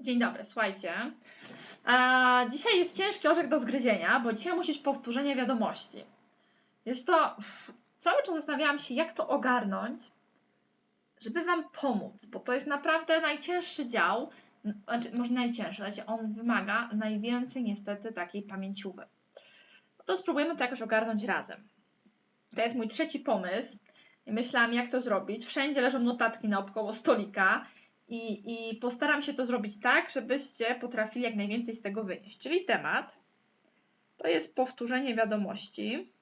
Dzień dobry, słuchajcie. E, dzisiaj jest ciężki orzech do zgryzienia, bo dzisiaj musi być powtórzenie wiadomości. Jest to. Cały czas zastanawiałam się, jak to ogarnąć, żeby Wam pomóc, bo to jest naprawdę najcięższy dział. Znaczy, może najcięższy, znaczy on wymaga najwięcej niestety takiej pamięciówy. No to spróbujemy to jakoś ogarnąć razem. To jest mój trzeci pomysł. Myślałam, jak to zrobić. Wszędzie leżą notatki naokoło stolika i, I postaram się to zrobić tak, żebyście potrafili jak najwięcej z tego wynieść. Czyli temat to jest powtórzenie wiadomości.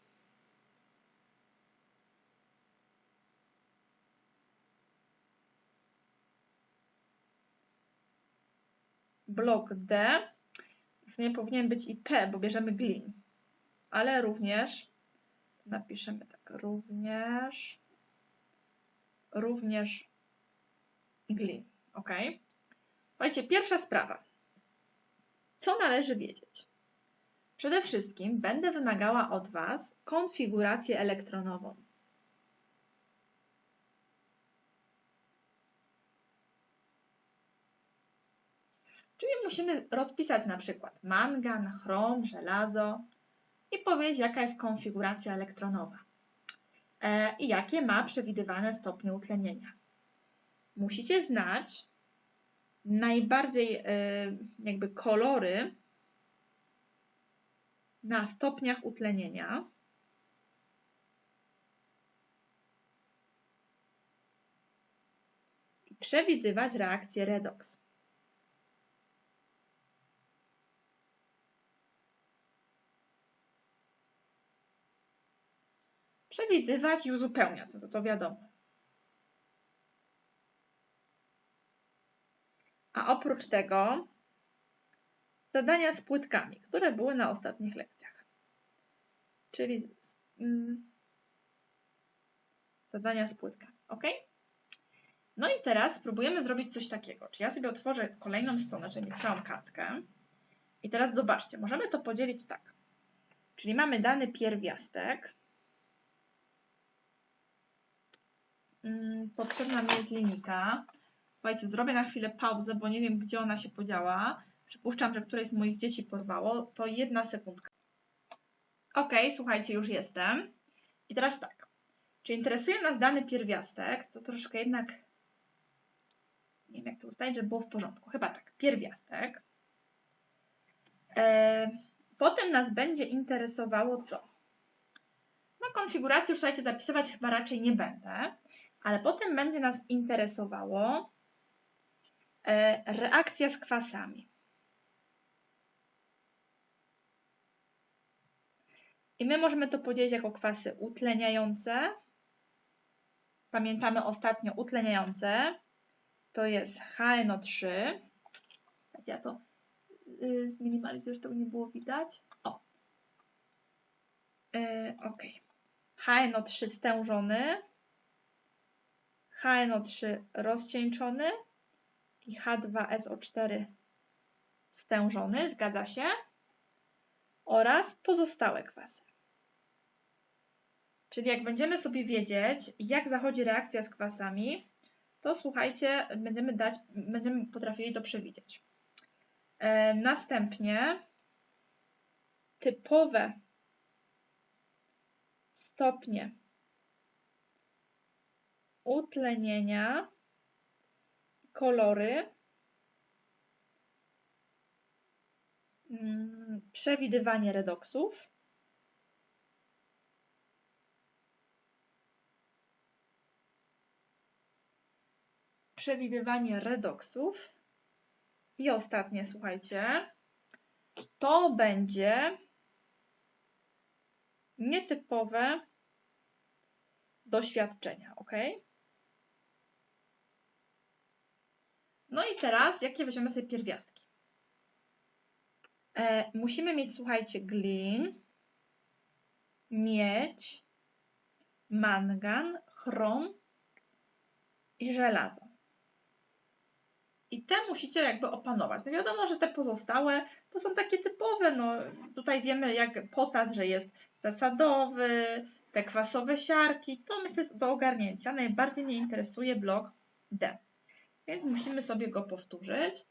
Blok D. Nie powinien być i P, bo bierzemy glin. Ale również napiszemy tak, również również glin. Ok? Słuchajcie, pierwsza sprawa. Co należy wiedzieć? Przede wszystkim będę wymagała od Was konfigurację elektronową. Czyli musimy rozpisać na przykład mangan, chrom, żelazo i powiedzieć, jaka jest konfiguracja elektronowa e, i jakie ma przewidywane stopnie utlenienia musicie znać najbardziej e, jakby kolory na stopniach utlenienia. I przewidywać reakcję redox. Przewidywać i uzupełniać, no to, to wiadomo. A oprócz tego zadania z płytkami, które były na ostatnich lekcjach. Czyli mm, zadania z płytkami, ok? No i teraz spróbujemy zrobić coś takiego. Czy ja sobie otworzę kolejną stronę, czyli całą kartkę. I teraz zobaczcie, możemy to podzielić tak. Czyli mamy dany pierwiastek. Mm, potrzebna mi jest linijka. Słuchajcie, zrobię na chwilę pauzę, bo nie wiem, gdzie ona się podziała. Przypuszczam, że któreś z moich dzieci porwało. To jedna sekundka. Ok, słuchajcie, już jestem. I teraz tak. Czy interesuje nas dany pierwiastek? To troszkę jednak... Nie wiem, jak to ustalić, żeby było w porządku. Chyba tak. Pierwiastek. E, potem nas będzie interesowało co? No konfigurację już, słuchajcie, zapisywać chyba raczej nie będę. Ale potem będzie nas interesowało reakcja z kwasami. I my możemy to podzielić jako kwasy utleniające. Pamiętamy ostatnio utleniające. To jest HNO3. Ja to y, zminimalizuję, żeby tego nie było widać. O. Yy, ok. HNO3 stężony. HNO3 rozcieńczony i H2SO4 stężony, zgadza się, oraz pozostałe kwasy. Czyli jak będziemy sobie wiedzieć, jak zachodzi reakcja z kwasami, to słuchajcie, będziemy, dać, będziemy potrafili to przewidzieć. E, następnie typowe stopnie utlenienia kolory, mm, przewidywanie redoksów, przewidywanie redoksów. I ostatnie, słuchajcie, to będzie nietypowe doświadczenia, ok? No i teraz, jakie weźmiemy sobie pierwiastki? E, musimy mieć, słuchajcie, glin, miedź, mangan, chrom i żelazo. I te musicie jakby opanować. No wiadomo, że te pozostałe to są takie typowe, no tutaj wiemy jak potas, że jest zasadowy, te kwasowe siarki, to myślę do ogarnięcia. Najbardziej mnie interesuje blok D. Więc musimy sobie go powtórzyć.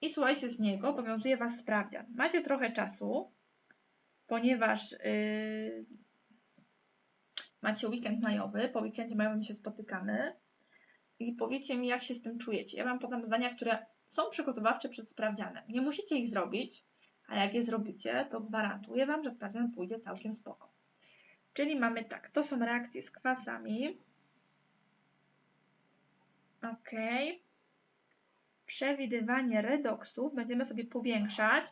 I słuchajcie, z niego obowiązuje Was sprawdzian. Macie trochę czasu, ponieważ yy, macie weekend majowy, po weekendzie majowym się spotykamy i powiecie mi, jak się z tym czujecie. Ja Wam podam zdania, które są przygotowawcze przed sprawdzianem. Nie musicie ich zrobić, a jak je zrobicie, to gwarantuję Wam, że sprawdzian pójdzie całkiem spoko. Czyli mamy tak, to są reakcje z kwasami. Ok. Przewidywanie redoksów będziemy sobie powiększać,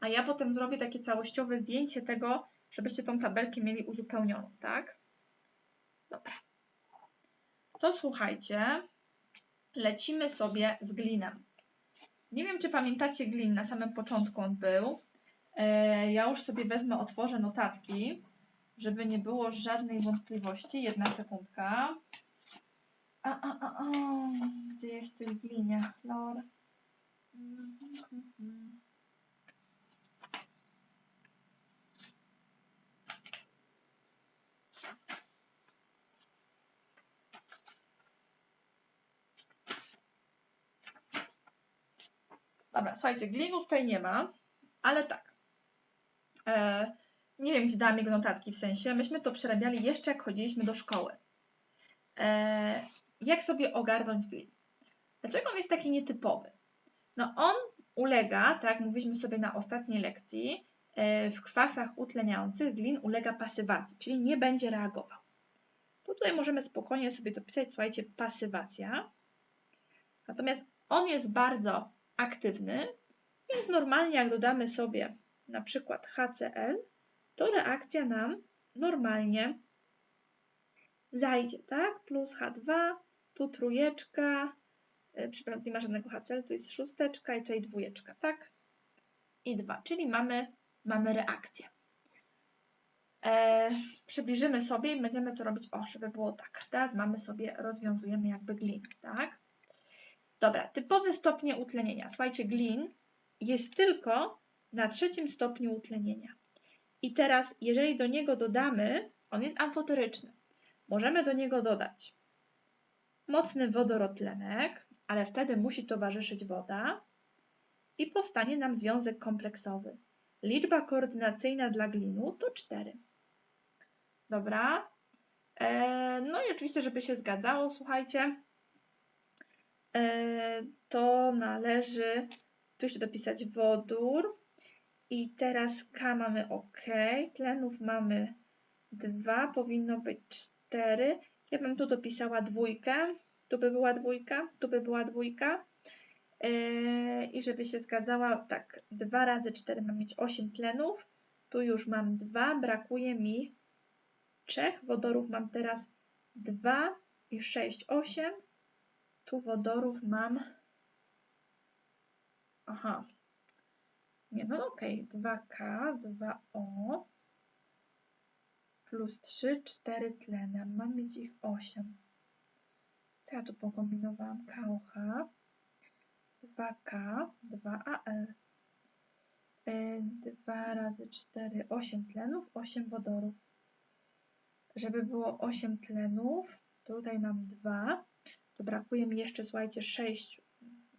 a ja potem zrobię takie całościowe zdjęcie tego, żebyście tą tabelkę mieli uzupełnioną, tak? Dobra. To słuchajcie, lecimy sobie z glinem. Nie wiem, czy pamiętacie glin, na samym początku on był. E, ja już sobie wezmę, otworzę notatki, żeby nie było żadnej wątpliwości. Jedna sekundka. A, a, a, a. Gdzie jest ten glinie? Lor. Dobra, słuchajcie, glinu tutaj nie ma, ale tak. E, nie wiem, gdzie dałam jego notatki, w sensie myśmy to przerabiali jeszcze jak chodziliśmy do szkoły. E, jak sobie ogarnąć glin? Dlaczego on jest taki nietypowy? No on ulega, tak mówiliśmy sobie na ostatniej lekcji, e, w kwasach utleniających glin ulega pasywacji, czyli nie będzie reagował. To tutaj możemy spokojnie sobie dopisać, słuchajcie, pasywacja. Natomiast on jest bardzo aktywny, więc normalnie jak dodamy sobie na przykład HCl, to reakcja nam normalnie zajdzie, tak? Plus H2, tu trójeczka, przepraszam, nie ma żadnego HCl, tu jest szósteczka i tutaj dwójeczka, tak? I dwa, czyli mamy, mamy reakcję. E, przybliżymy sobie i będziemy to robić, o, żeby było tak. Teraz mamy sobie, rozwiązujemy jakby glin, tak? Dobra, typowe stopnie utlenienia. Słuchajcie, glin jest tylko na trzecim stopniu utlenienia. I teraz, jeżeli do niego dodamy, on jest amfoteryczny, możemy do niego dodać mocny wodorotlenek, ale wtedy musi towarzyszyć woda i powstanie nam związek kompleksowy. Liczba koordynacyjna dla glinu to 4. Dobra. E, no i oczywiście, żeby się zgadzało, słuchajcie, e, to należy tu jeszcze dopisać wodór. I teraz K mamy OK, tlenów mamy 2, powinno być 4. Ja bym tu dopisała dwójkę, tu by była dwójka, tu by była dwójka. Yy, I żeby się zgadzała, tak, 2 razy 4 mam mieć 8 tlenów. Tu już mam 2, brakuje mi 3. Wodorów mam teraz 2 i 6, 8. Tu wodorów mam. Aha, nie, no okej. Okay. 2K, 2O plus 3, 4 tleny. Mam mieć ich 8. Co ja tu pokombinowałam? KOH, 2K, 2AL. 2 razy 4, 8 tlenów, 8 wodorów. Żeby było 8 tlenów, tutaj mam 2, to brakuje mi jeszcze, słuchajcie, 6.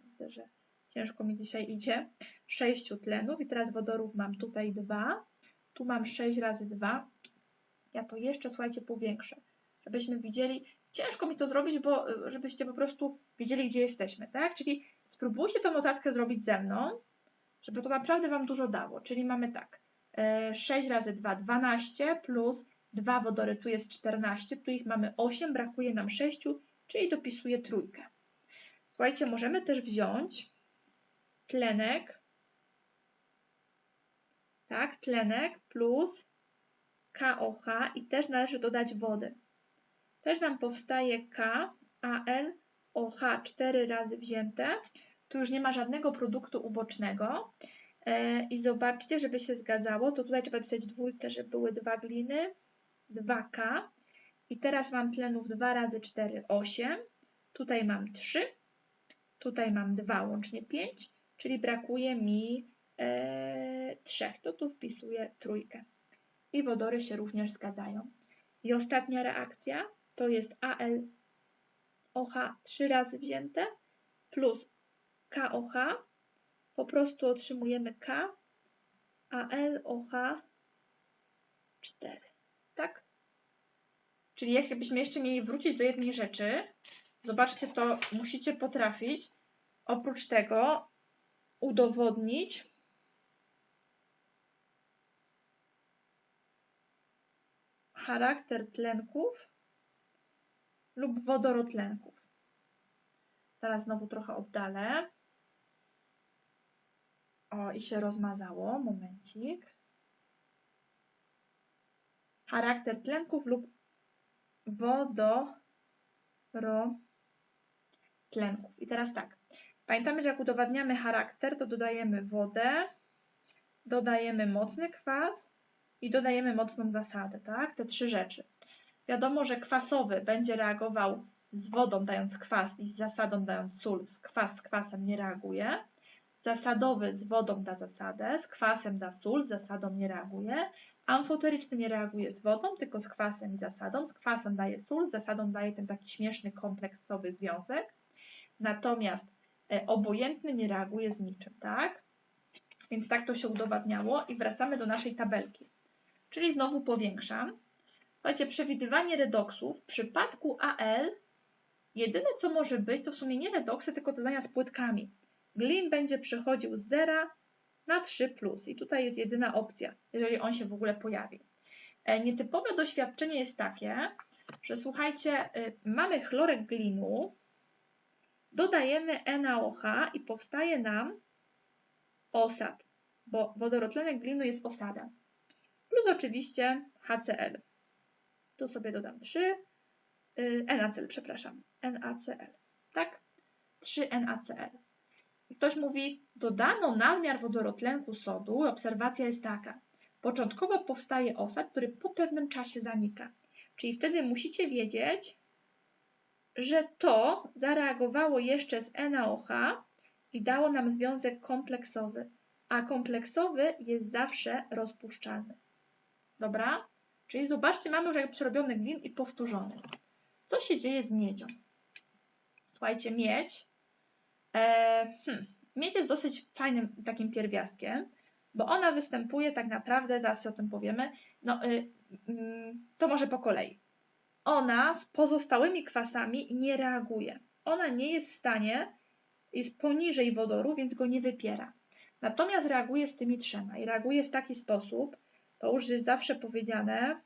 Widzę, że ciężko mi dzisiaj idzie. 6 tlenów i teraz wodorów mam tutaj 2. Tu mam 6 razy 2. Ja to jeszcze, słuchajcie, powiększę, żebyśmy widzieli. Ciężko mi to zrobić, bo żebyście po prostu wiedzieli, gdzie jesteśmy, tak? Czyli spróbujcie tą notatkę zrobić ze mną, żeby to naprawdę Wam dużo dało. Czyli mamy tak, 6 e, razy 2, 12 plus 2 wodory, tu jest 14, tu ich mamy 8, brakuje nam 6, czyli dopisuję trójkę. Słuchajcie, możemy też wziąć tlenek tak, tlenek plus KOH i też należy dodać wodę. Też nam powstaje K, AL, OH 4 razy wzięte. Tu już nie ma żadnego produktu ubocznego. E, I zobaczcie, żeby się zgadzało, to tutaj trzeba pisać dwójkę, żeby były dwa gliny, 2K. I teraz mam tlenów 2 razy 4, 8. Tutaj mam 3. Tutaj mam 2, łącznie 5, czyli brakuje mi e, trzech, to tu wpisuję trójkę. I wodory się również zgadzają. I ostatnia reakcja to jest AlOH trzy razy wzięte plus KOH po prostu otrzymujemy K, a LOH 4. Tak? Czyli jakbyśmy jeszcze mieli wrócić do jednej rzeczy, zobaczcie, to musicie potrafić oprócz tego udowodnić, charakter tlenków lub wodorotlenków. Teraz znowu trochę oddalę. O, i się rozmazało. Momencik. Charakter tlenków lub wodorotlenków. I teraz tak. Pamiętamy, że jak udowadniamy charakter, to dodajemy wodę, dodajemy mocny kwas i dodajemy mocną zasadę, tak? Te trzy rzeczy. Wiadomo, że kwasowy będzie reagował z wodą dając kwas i z zasadą dając sól. Z kwas z kwasem nie reaguje. Zasadowy z wodą da zasadę, z kwasem da sól, z zasadą nie reaguje. Amfoteryczny nie reaguje z wodą, tylko z kwasem i zasadą. Z kwasem daje sól, z zasadą daje ten taki śmieszny kompleksowy związek. Natomiast e, obojętny nie reaguje z niczym, tak? Więc tak to się udowadniało i wracamy do naszej tabelki. Czyli znowu powiększam. Słuchajcie, przewidywanie redoksów w przypadku AL jedyne co może być to w sumie nie redoksy, tylko dodania z płytkami. Glin będzie przechodził z 0 na 3 plus i tutaj jest jedyna opcja, jeżeli on się w ogóle pojawi. E, nietypowe doświadczenie jest takie, że słuchajcie, y, mamy chlorek glinu, dodajemy NaOH i powstaje nam osad, bo wodorotlenek glinu jest osadem. Plus oczywiście HCl. Tu sobie dodam 3, y, NaCl, przepraszam, NaCl, tak? 3 NaCl. Ktoś mówi, dodano nadmiar wodorotlenku sodu i obserwacja jest taka. Początkowo powstaje osad, który po pewnym czasie zanika. Czyli wtedy musicie wiedzieć, że to zareagowało jeszcze z NaOH i dało nam związek kompleksowy, a kompleksowy jest zawsze rozpuszczalny. Dobra? Czyli zobaczcie, mamy już jak przerobiony glin i powtórzony. Co się dzieje z miedzią? Słuchajcie, miedź. E, hmm, miedź jest dosyć fajnym takim pierwiastkiem, bo ona występuje tak naprawdę, zaraz o tym powiemy, no, y, y, to może po kolei. Ona z pozostałymi kwasami nie reaguje. Ona nie jest w stanie, jest poniżej wodoru, więc go nie wypiera. Natomiast reaguje z tymi trzema i reaguje w taki sposób, to już jest zawsze powiedziane,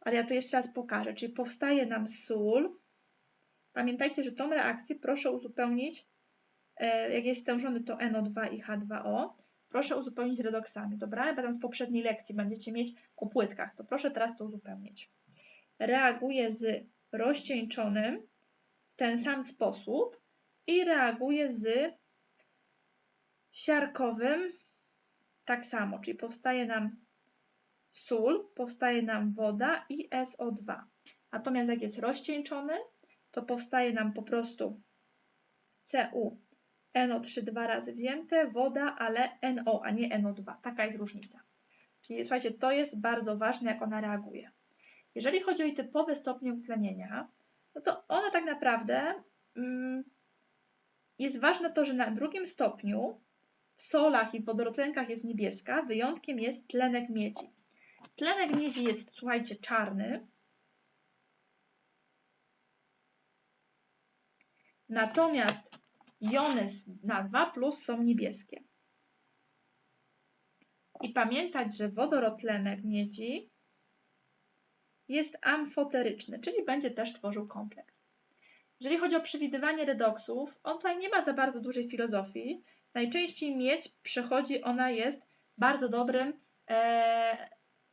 ale ja to jeszcze raz pokażę. Czyli powstaje nam sól. Pamiętajcie, że tą reakcję proszę uzupełnić, e, jak jest stężony to NO2 i H2O, proszę uzupełnić redoksami, dobra? Potem z poprzedniej lekcji będziecie mieć o płytkach, to proszę teraz to uzupełnić. Reaguje z rozcieńczonym w ten sam sposób i reaguje z siarkowym tak samo, czyli powstaje nam sól, powstaje nam woda i SO2. Natomiast jak jest rozcieńczony, to powstaje nam po prostu Cu, NO3 dwa razy wzięte, woda, ale NO, a nie NO2. Taka jest różnica. Czyli słuchajcie, to jest bardzo ważne, jak ona reaguje. Jeżeli chodzi o jej typowe stopnie utlenienia, no to ona tak naprawdę mm, jest ważne to, że na drugim stopniu w solach i wodorotlenkach jest niebieska, wyjątkiem jest tlenek miedzi. Tlenek miedzi jest, słuchajcie, czarny. Natomiast jony na 2 plus są niebieskie. I pamiętać, że wodorotlenek miedzi jest amfoteryczny, czyli będzie też tworzył kompleks. Jeżeli chodzi o przewidywanie redoksów, on tutaj nie ma za bardzo dużej filozofii. Najczęściej miedź przechodzi, ona jest bardzo dobrym e,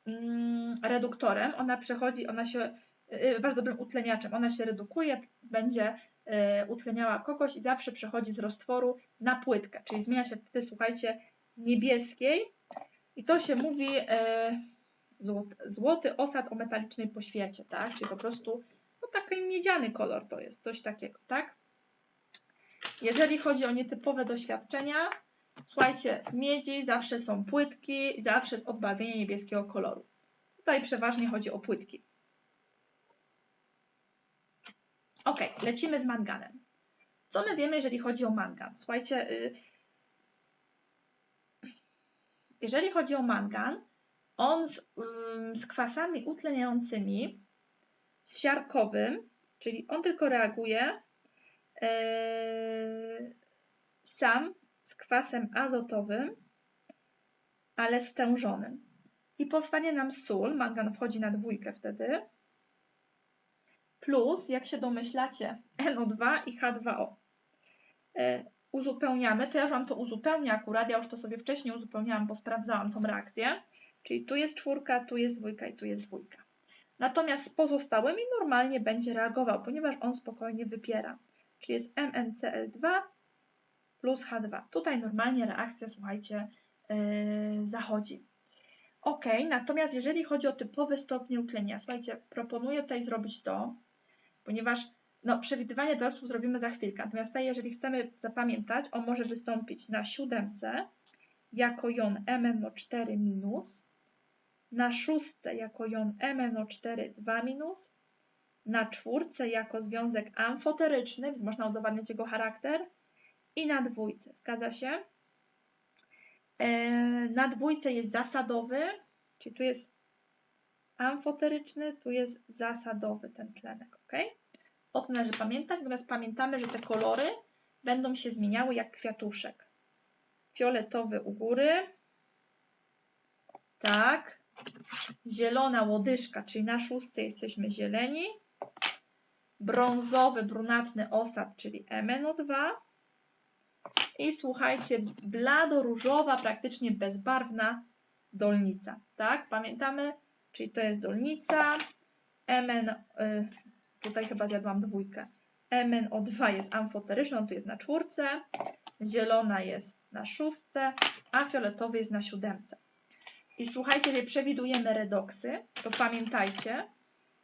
mm, reduktorem. Ona przechodzi, ona się e, bardzo dobrym utleniaczem. Ona się redukuje, będzie e, utleniała kogoś i zawsze przechodzi z roztworu na płytkę, czyli zmienia się wtedy, słuchajcie, z niebieskiej i to się mówi e, złoty, złoty osad o metalicznej poświecie, tak? Czyli po prostu no, taki miedziany kolor to jest, coś takiego, tak? Jeżeli chodzi o nietypowe doświadczenia, słuchajcie, miedzi zawsze są płytki, zawsze jest odbawienie niebieskiego koloru. Tutaj przeważnie chodzi o płytki. Ok, lecimy z manganem. Co my wiemy, jeżeli chodzi o mangan? Słuchajcie, y, jeżeli chodzi o mangan, on z, ym, z kwasami utleniającymi, z siarkowym, czyli on tylko reaguje sam z kwasem azotowym, ale stężonym. I powstanie nam sól, mangan wchodzi na dwójkę wtedy, plus, jak się domyślacie, NO2 i H2O. Yy, uzupełniamy, to ja już Wam to uzupełnię akurat, ja już to sobie wcześniej uzupełniałam, bo sprawdzałam tą reakcję. Czyli tu jest czwórka, tu jest dwójka i tu jest dwójka. Natomiast z pozostałymi normalnie będzie reagował, ponieważ on spokojnie wypiera. Czyli jest MnCl2 plus H2. Tutaj normalnie reakcja, słuchajcie, yy, zachodzi. Ok, natomiast jeżeli chodzi o typowe stopnie utlenienia, słuchajcie, proponuję tutaj zrobić to, ponieważ no, przewidywanie dorosłych zrobimy za chwilkę. Natomiast tutaj, jeżeli chcemy zapamiętać, on może wystąpić na siódemce jako jon MnO4-, na szóstce jako jon MnO4 2-, na czwórce jako związek amfoteryczny, więc można udowadniać jego charakter, i na dwójce. Zgadza się? E, na dwójce jest zasadowy, czyli tu jest amfoteryczny, tu jest zasadowy ten tlenek, ok? O tym należy pamiętać, natomiast pamiętamy, że te kolory będą się zmieniały jak kwiatuszek. Fioletowy u góry, tak, zielona łodyżka, czyli na szóstce jesteśmy zieleni, brązowy, brunatny osad, czyli MnO2 i słuchajcie, blado-różowa, praktycznie bezbarwna dolnica, tak? Pamiętamy? Czyli to jest dolnica, MN, y, tutaj chyba zjadłam dwójkę, MnO2 jest amfoteryczny, on tu jest na czwórce, zielona jest na szóstce, a fioletowy jest na siódemce. I słuchajcie, jeżeli przewidujemy redoksy, to pamiętajcie,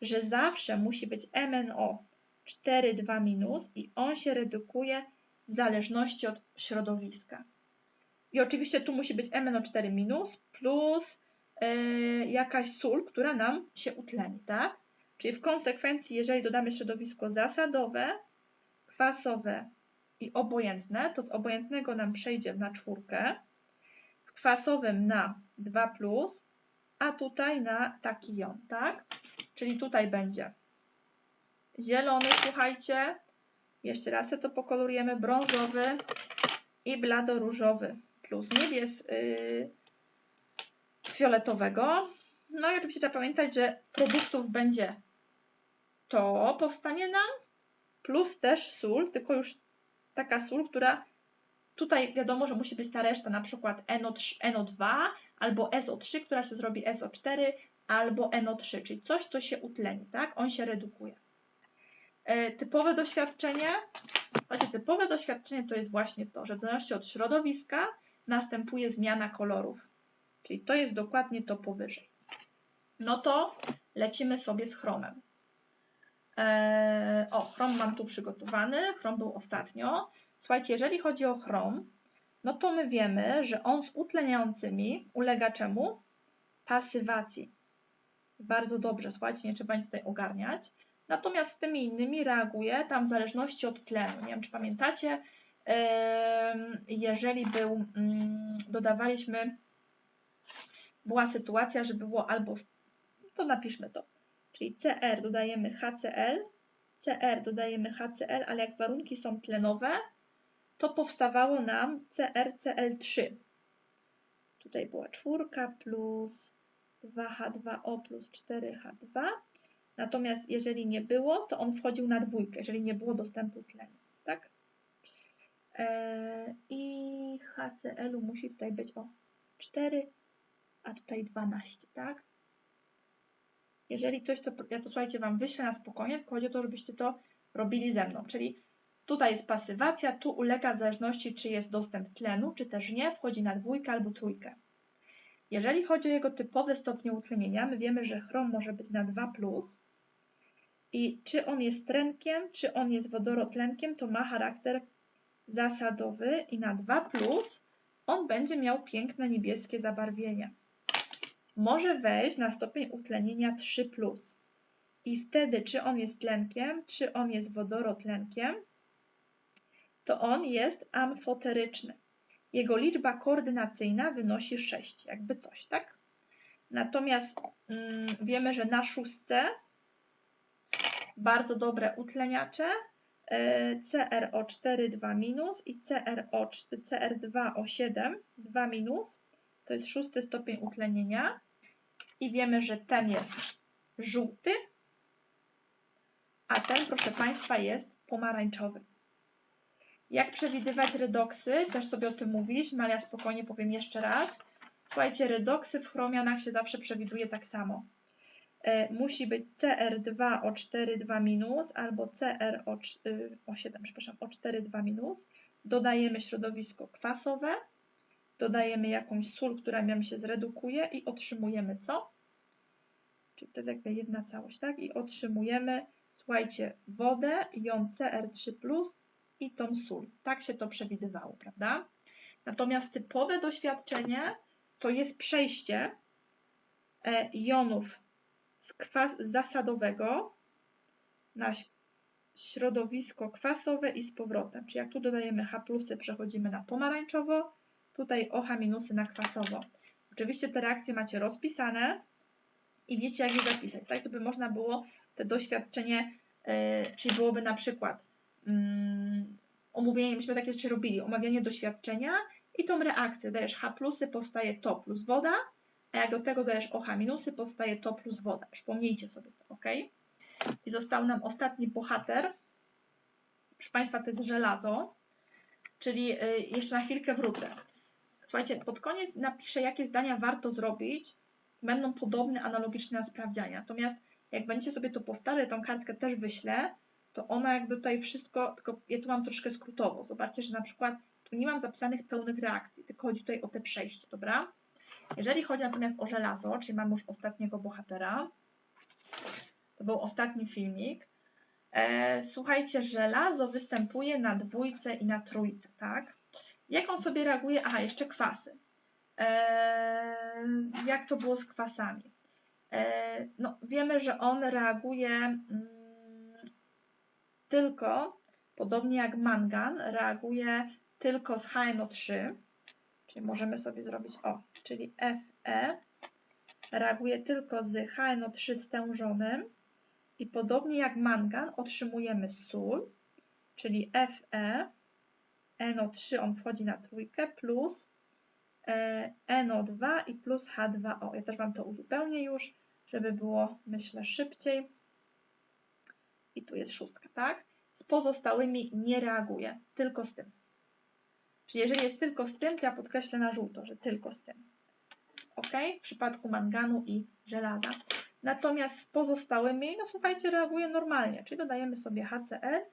że zawsze musi być MNO 4,2- i on się redukuje w zależności od środowiska. I oczywiście tu musi być MNO4- plus yy, jakaś sól, która nam się utleni, tak? Czyli w konsekwencji, jeżeli dodamy środowisko zasadowe, kwasowe i obojętne, to z obojętnego nam przejdzie na czwórkę, w kwasowym na 2, a tutaj na taki jon, tak? Czyli tutaj będzie. Zielony, słuchajcie, jeszcze raz to pokolorujemy, brązowy i blado-różowy. Plus niebies yy, z fioletowego. No i oczywiście trzeba pamiętać, że produktów będzie to powstanie nam, plus też sól, tylko już taka sól, która tutaj wiadomo, że musi być ta reszta, na przykład NO3, NO2 albo SO3, która się zrobi SO4 albo NO3, czyli coś, co się utleni, tak? On się redukuje. E, typowe doświadczenie, znaczy typowe doświadczenie to jest właśnie to, że w zależności od środowiska następuje zmiana kolorów. Czyli to jest dokładnie to powyżej. No to lecimy sobie z chromem. Eee, o, chrom mam tu przygotowany, chrom był ostatnio. Słuchajcie, jeżeli chodzi o chrom, no to my wiemy, że on z utleniającymi ulega czemu? Pasywacji. Bardzo dobrze, słuchajcie, nie trzeba nic tutaj ogarniać. Natomiast z tymi innymi reaguje tam w zależności od tlenu. Nie wiem, czy pamiętacie, jeżeli był, mm, dodawaliśmy, była sytuacja, że było albo, to napiszmy to, czyli CR dodajemy HCl, CR dodajemy HCl, ale jak warunki są tlenowe, to powstawało nam CrCl3. Tutaj była czwórka plus 2H2O plus 4H2. Natomiast jeżeli nie było, to on wchodził na dwójkę, jeżeli nie było dostępu tlenu. Tak? Eee, I HCl-u musi tutaj być o 4, a tutaj 12, tak? Jeżeli coś, to ja to słuchajcie, Wam wyślę na spokojnie, tylko chodzi o to, żebyście to robili ze mną. Czyli tutaj jest pasywacja, tu ulega w zależności, czy jest dostęp tlenu, czy też nie, wchodzi na dwójkę albo trójkę. Jeżeli chodzi o jego typowe stopnie utlenienia, my wiemy, że chrom może być na 2+, i czy on jest tlenkiem, czy on jest wodorotlenkiem, to ma charakter zasadowy i na 2+, on będzie miał piękne niebieskie zabarwienie. Może wejść na stopień utlenienia 3+. I wtedy, czy on jest tlenkiem, czy on jest wodorotlenkiem, to on jest amfoteryczny. Jego liczba koordynacyjna wynosi 6, jakby coś, tak? Natomiast mm, wiemy, że na szóstce bardzo dobre utleniacze e, CrO4 2 minus i CrO, CR2O7 2 minus. To jest szósty stopień utlenienia. I wiemy, że ten jest żółty, a ten, proszę Państwa, jest pomarańczowy. Jak przewidywać redoksy? Też sobie o tym mówiliśmy, ale ja spokojnie powiem jeszcze raz. Słuchajcie, redoksy w chromianach się zawsze przewiduje tak samo. E, musi być CR2 o 4 2 minus albo CR o, y, o 7, przepraszam, o 4 2 minus. Dodajemy środowisko kwasowe, dodajemy jakąś sól, która nam się zredukuje i otrzymujemy co? Czyli to jest jakby jedna całość, tak? I otrzymujemy, słuchajcie, wodę, jon CR3+, i tą sól. Tak się to przewidywało, prawda? Natomiast typowe doświadczenie to jest przejście e, jonów z kwas zasadowego na środowisko kwasowe i z powrotem. Czyli jak tu dodajemy H+, przechodzimy na pomarańczowo, tutaj OH minusy na kwasowo. Oczywiście te reakcje macie rozpisane i wiecie jak je zapisać. Tak, to by można było te doświadczenie, yy, czyli byłoby na przykład mm, omówienie, myśmy takie rzeczy robili, omawianie doświadczenia i tą reakcję. Dajesz H plusy, powstaje to plus woda, a jak do tego dajesz OH minusy, powstaje to plus woda. Przypomnijcie sobie to, ok? I został nam ostatni bohater. Proszę Państwa, to jest żelazo, czyli y, jeszcze na chwilkę wrócę. Słuchajcie, pod koniec napiszę, jakie zdania warto zrobić. Będą podobne, analogiczne na sprawdzianie. Natomiast jak będziecie sobie to powtarzać, tą kartkę też wyślę, to ona jakby tutaj wszystko, tylko ja tu mam troszkę skrótowo. Zobaczcie, że na przykład tu nie mam zapisanych pełnych reakcji, tylko chodzi tutaj o te przejście, dobra? Jeżeli chodzi natomiast o żelazo, czyli mam już ostatniego bohatera, to był ostatni filmik. E, słuchajcie, żelazo występuje na dwójce i na trójce, tak? Jak on sobie reaguje? Aha, jeszcze kwasy. E, jak to było z kwasami? E, no, wiemy, że on reaguje. Mm, tylko, podobnie jak mangan, reaguje tylko z HNO3, czyli możemy sobie zrobić O, czyli Fe reaguje tylko z HNO3 stężonym. I podobnie jak mangan otrzymujemy sól, czyli Fe, NO3 on wchodzi na trójkę, plus e, NO2 i plus H2O. Ja też Wam to uzupełnię już, żeby było, myślę, szybciej i tu jest szóstka, tak? Z pozostałymi nie reaguje, tylko z tym. Czyli jeżeli jest tylko z tym, to ja podkreślę na żółto, że tylko z tym. Ok? W przypadku manganu i żelaza. Natomiast z pozostałymi, no słuchajcie, reaguje normalnie, czyli dodajemy sobie HCl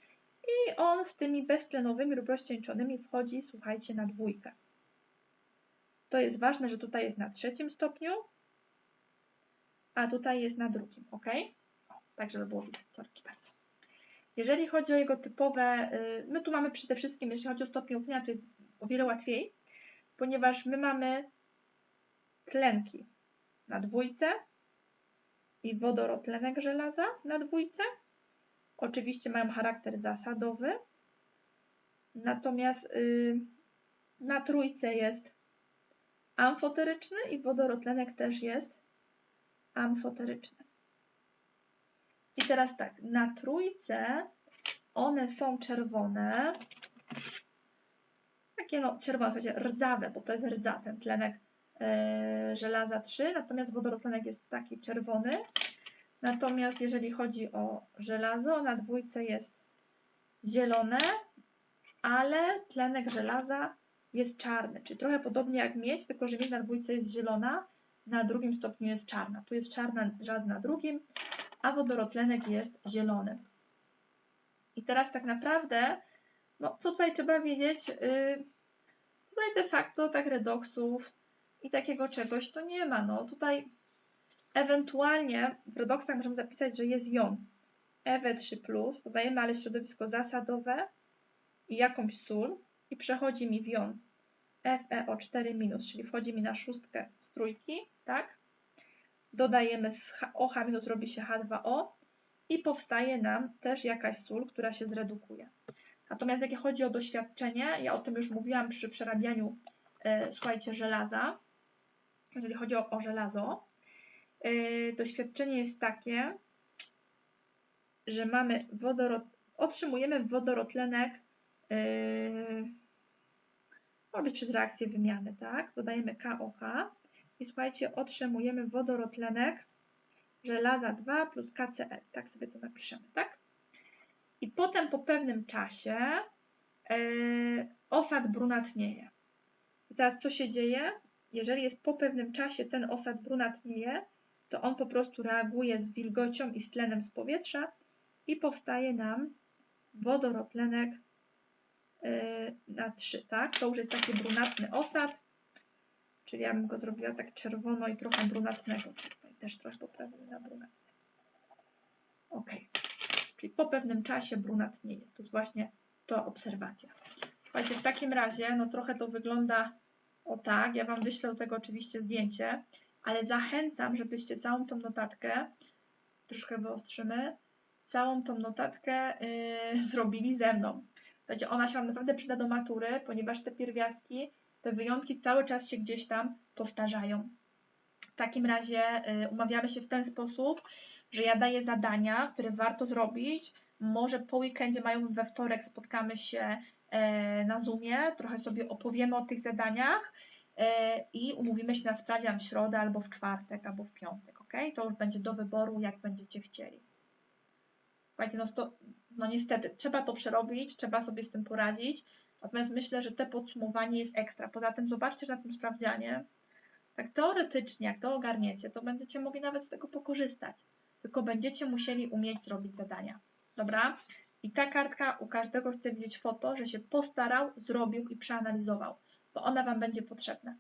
i on w tymi beztlenowymi lub rozcieńczonymi wchodzi, słuchajcie, na dwójkę. To jest ważne, że tutaj jest na trzecim stopniu, a tutaj jest na drugim, ok? Tak, żeby było widać. Sorki bardzo. Jeżeli chodzi o jego typowe, y, my tu mamy przede wszystkim, jeśli chodzi o stopień utlenienia, to jest o wiele łatwiej, ponieważ my mamy tlenki na dwójce i wodorotlenek żelaza na dwójce. Oczywiście mają charakter zasadowy, natomiast y, na trójce jest amfoteryczny i wodorotlenek też jest amfoteryczny. Teraz tak, na trójce one są czerwone. Takie no, czerwone, słuchajcie, rdzawe, bo to jest rdza, ten tlenek yy, żelaza 3, natomiast wodorotlenek jest taki czerwony. Natomiast jeżeli chodzi o żelazo, na dwójce jest zielone, ale tlenek żelaza jest czarny, czyli trochę podobnie jak miedź, tylko że miedź na dwójce jest zielona, na drugim stopniu jest czarna. Tu jest czarna żelazo na drugim, a wodorotlenek jest zielony. I teraz tak naprawdę, no co tutaj trzeba wiedzieć, yy, tutaj de facto tak redoksów i takiego czegoś to nie ma. No tutaj ewentualnie w redoksach możemy zapisać, że jest jon EW3+, dodajemy ale środowisko zasadowe i jakąś sól i przechodzi mi w jon FeO4-, czyli wchodzi mi na szóstkę z trójki, tak? Dodajemy z OH minus robi się H2O i powstaje nam też jakaś sól, która się zredukuje. Natomiast jak chodzi o doświadczenie, ja o tym już mówiłam przy przerabianiu, e, słuchajcie, żelaza, jeżeli chodzi o, o żelazo, e, doświadczenie jest takie, że mamy wodorot, otrzymujemy wodorotlenek, e, może być przez reakcję wymiany, tak? Dodajemy KOH i słuchajcie, otrzymujemy wodorotlenek żelaza 2 plus KCl. Tak sobie to napiszemy, tak? I potem po pewnym czasie yy, osad brunatnieje. I teraz co się dzieje? Jeżeli jest po pewnym czasie ten osad brunatnieje, to on po prostu reaguje z wilgocią i z tlenem z powietrza i powstaje nam wodorotlenek yy, na 3, tak? To już jest taki brunatny osad, czyli ja bym go zrobiła tak czerwono i trochę brunatnego. Tutaj też trochę poprawimy na brunatny. Ok. Czyli po pewnym czasie brunatnieje. To jest właśnie to obserwacja. Słuchajcie, w takim razie, no trochę to wygląda o tak. Ja Wam wyślę do tego oczywiście zdjęcie, ale zachęcam, żebyście całą tą notatkę, troszkę wyostrzymy, całą tą notatkę yy, zrobili ze mną. Słuchajcie, ona się naprawdę przyda do matury, ponieważ te pierwiastki, te wyjątki cały czas się gdzieś tam powtarzają. W takim razie yy, umawiamy się w ten sposób, że ja daję zadania, które warto zrobić. Może po weekendzie mają we wtorek spotkamy się e, na Zoomie, trochę sobie opowiemy o tych zadaniach e, i umówimy się na sprawdzian w środę albo w czwartek, albo w piątek, ok? To już będzie do wyboru, jak będziecie chcieli. Słuchajcie, no, to, no niestety, trzeba to przerobić, trzeba sobie z tym poradzić, natomiast myślę, że te podsumowanie jest ekstra. Poza tym zobaczcie, że na tym sprawdzianie, tak teoretycznie, jak to ogarniecie, to będziecie mogli nawet z tego pokorzystać tylko będziecie musieli umieć zrobić zadania. Dobra? I ta kartka u każdego chce widzieć foto, że się postarał, zrobił i przeanalizował, bo ona Wam będzie potrzebna.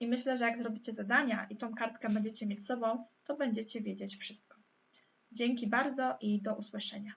I myślę, że jak zrobicie zadania i tą kartkę będziecie mieć sobą, to będziecie wiedzieć wszystko. Dzięki bardzo i do usłyszenia.